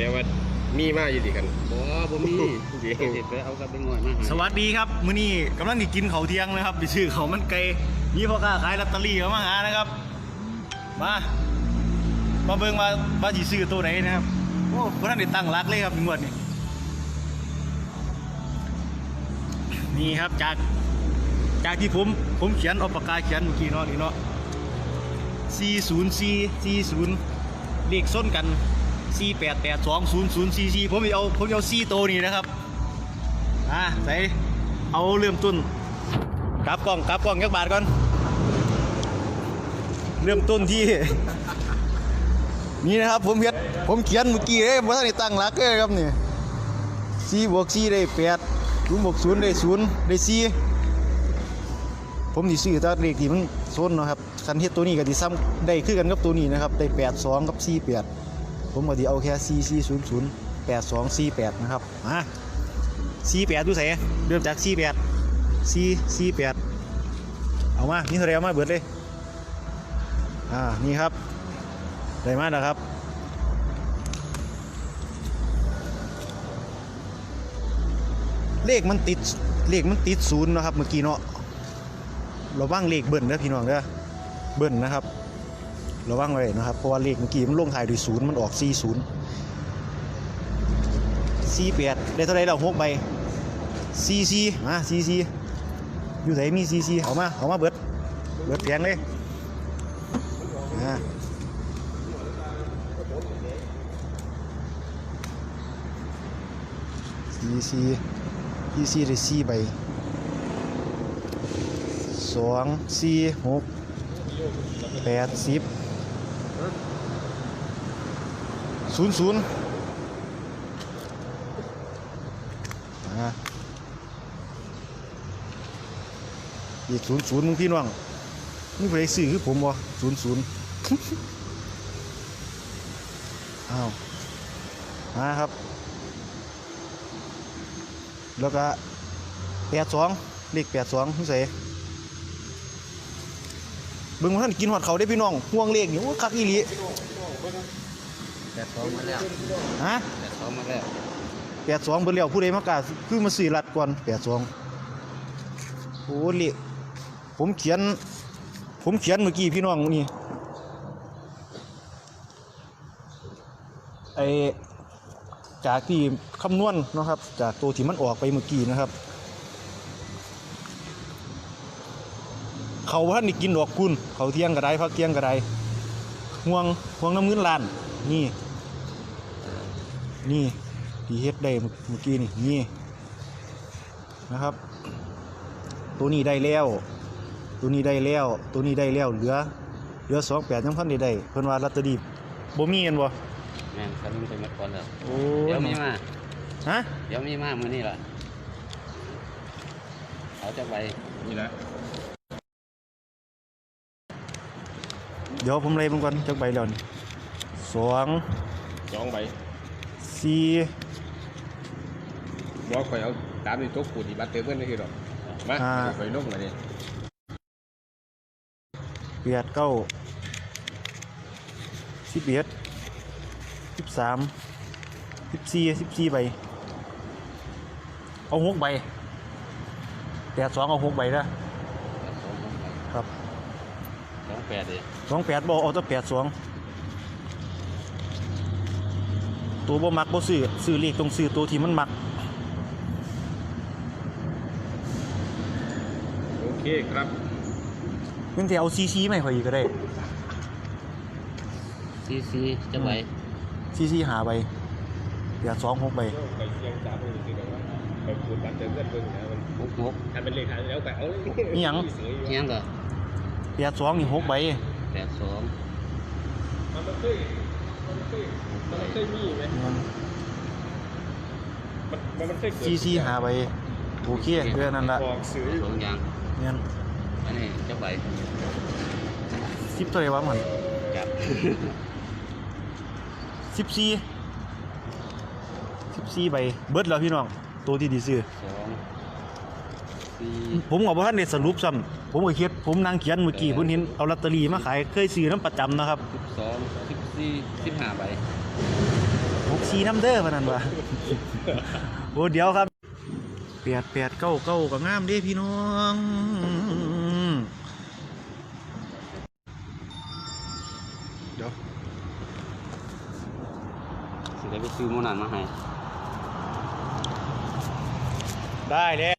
แต่ว่ามีมาอยู่ดีกันบ่บ่มีดีเด็ดไปเอากับไปงอยมาให้สวัสดีครับมื้อนี้กำลังจะกินข้าวเที่ยงนะครับไปซื้อข้าวมันไก่มีพ่อค้าขายลอตเตอรี่เขามาหานะครับ มามาเบิ่งว่าว่าสิซื้อตัวไหนนะครับโอ้คนนั้นได้ตั้งรักเลยครับงวดนี้นี่ครับจากจากที่ผมผมเขียนเอาปากกาเขียนเมื่อกี้เนาะนี่เนาะ404 40เลขส้นกัน 488200044ผมจะเอาผมจะเอา4ตัวนี้นะครับอะใส่เอาเริ่มต้นกลับกล้องกลับกล้องยักบาทก่อน เริ่มต้นที่ นี่นะครับผมเขียนผมเขียนเมื่อกี้เลยผมได้ตั้งหลักเลยครับนี่สี่บวกสี่ได้แปดศูนย์บวกศูนย์ได้ศูนย์ได้สี่ผมสิซื้อตัวเลขที่มันโซนนะครับคันเฮ็ดตัวนี้ก็สิซ้ำได้คือกันกับตัวนี้นะครับได้แปดสองกับสี่แปด ผมก็สิเอาแค่สี่สี่ศูนย์ศูนย์แปดสองสี่แปดนะครับอะสี่แปดดูใส่เริ่มจากสี่แปดสี่สี่แปดเอามา นี่เท่าไหรเอามาเบิดเลย อ่า นี่ครับ ได้มาแล้วครับ เลขมันติด เลขมันติดศูนย์เนาะครับ เมื่อกี้เนาะระวังเลขเบิ้ลนะพี่น้องเด้อเบิ้ลนะครับ ระวังไว้นะครับเพราะว่าเลขเมื่อกี้มันลงท้ายด้วยศูนย์มันออกสี่ศูนย์สี่แปดได้เท่าไรเราหกใบซีซีมาซีซีอยู่ไหนมีซีซีเอามาเอามาเบิดเบิดแพงเลยอ่าซีซีซีซีได้สี่ใบสองสี่หกแปดสิบ ศูนย์ศูนย์อ่าอีกศูนย์ศูนย์มึงพี่น้องมึงไปซื้อคือผมวะศูนย์ศูนย์อ้าวมาครับ แล้วก็แปดสองเลขแปดสองพี่ใส่ เบิ่งว่าท่านกินหอดเขาได้พี่น้องห่วงเลขนี่โอ้คักอีหลีแปดสองมาแล้วฮะแปดสองมาแล้วแปดสองเบิ่งแล้วผู้ใดมากล้าคือมาซื้อรัดก่อนแปดสองโอ้เลขผมเขียน ผมเขียนเมื่อกี้พี่น้องนี่ไอจากที่คำนวณเนาะครับ จากตัวที่มันออกไปเมื่อกี้นะครับ เขาว่านี่กินดอกคุณเขาเที่ยงกระไดพักเที่ยงกระไดห่วงห่วงน้ำเงินล้านนี่ นี่ที่เฮ็ดได้เมื่อกี้นี่นี่นะครับ ตัวนี้ได้แล้ว ตัวนี้ได้แล้ว ตัวนี้ได้แล้วเหลือเหลือสองแปดยังพันได้ได้เพิ่นว่าลอตเตอรี่บ่มีกันบ่แม่นคันนี้ไปหมดก่อนแล้วโอ้เดี๋ยวมีมาฮะเดี๋ยวมีมามื้อนี้ล่ะเอาจะไปนี่แหละ เดี๋ยวผมเลยมันก่อนจักใบแล้วนี่สองสองใบสี่บอกข่อยเอาตามที่ตกปูดีบัตรเติมเงินได้คือดอกมาข่อยลงมาเนี่ยแปดเก้าสิบเอ็ดสิบสามสิบสี่สิบสี่ใบเอาหกใบแปดสองเอาหกใบนะแปดสองลงไปครับ สองแปดดิสองแปดบเอาแตัวแปดสองตัวบ่มักบ่ซื้อซื้อเลขตรงซื้อตัวที่มันมัก โอเคครับเพิ่นสิเอาซีซีมาให้ข่อยอีกก็ได้ซีซีจะไปซีซีหาใบแปดสองหกใบไปเชียงตามมือคือแบบว่าไปปูบัตรเติมเงินเบิ่งนะมันหกหกถ้าเป็นเลขท้ายแล้วก็เอาเลยอิหยังเงี้ยงก็ แปดสองนี่หกใบแปดสองมันเคยมันเคยมันเคยมีไหมมันมันเคยเกิดซีซีหาใบโอเคเรื่องนั้นละบอกซื้อสองอยางเนี่ยอันนี้จะไปสิบเท่าไหร่วะมันจับสิบสี่สิบสี่ใบเบิดแล้วพี่น้องตัวที่ดีซื้อสอง ผมกับพ่ท่านได้สรุปซ้ำผมก็เขียนผมนางเขียนเมื่อกี้ผมเห็นเอาลอตเตอรี่มาขายเคยซื้อน้ำประจำนะครับสิบสองสิบสี่สิบห้าใบหกซีน้ำเด้อพนันวะโอ้เดี๋ยวครับแปดแปดเก้าเก้ากับงามด้พี่น้องเดี๋ยวสิได้ไปซื้อโมนันมาให้ได้เลย